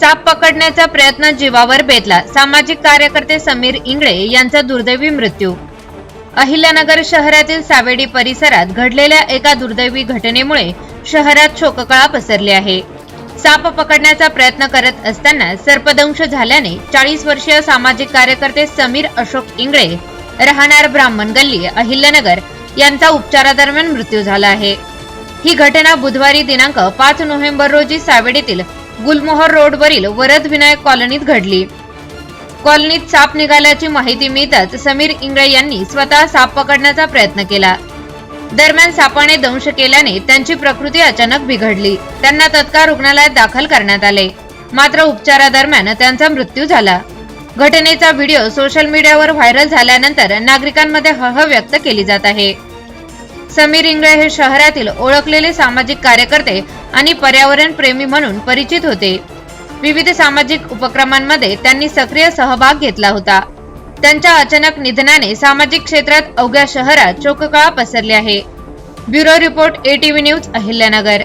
साप पकडण्याचा प्रयत्न जीवावर बेतला. सामाजिक कार्यकर्ते समीर इंगळे यांचा दुर्दैवी मृत्यू. अहिल्यानगर शहरातील सावेडी परिसरात घडलेल्या एका दुर्दैवी घटनेमुळे शहरात शोककळा पसरली आहे. साप पकडण्याचा प्रयत्न करत असताना सर्पदंश झाल्याने चाळीस वर्षीय सामाजिक कार्यकर्ते समीर अशोक इंगळे राहणार ब्राह्मण गल्ली अहिल्यानगर यांचा उपचारादरम्यान मृत्यू झाला आहे. ही घटना बुधवारी दिनांक पाच नोव्हेंबर रोजी सावेडीतील गुलमोहर रोडवरील वरद विनायक कॉलनीत घडली. कॉलनीत साप निघाल्याची माहिती मिळताच समीर इंगळे यांनी स्वतः साप पकडण्याचा प्रयत्न केला. दरम्यान सापाने दंश केल्याने त्यांची प्रकृती अचानक बिघडली. त्यांना तत्काळ रुग्णालयात दाखल करण्यात आले. मात्र उपचारादरम्यान त्यांचा मृत्यू झाला. घटनेचा व्हिडिओ सोशल मीडियावर व्हायरल झाल्यानंतर नागरिकांमध्ये हह व्यक्त केली जात आहे. समीर इंगळे हे शहरातील ओळखलेले सामाजिक कार्यकर्ते आणि पर्यावरण प्रेमी म्हणून परिचित होते. विविध सामाजिक उपक्रमांमध्ये त्यांनी सक्रिय सहभाग घेतला होता. त्यांच्या अचानक निधनाने सामाजिक क्षेत्रात अवघ्या शहरात शोककळा पसरली आहे. Bureau report ATV news Ahilyanagar.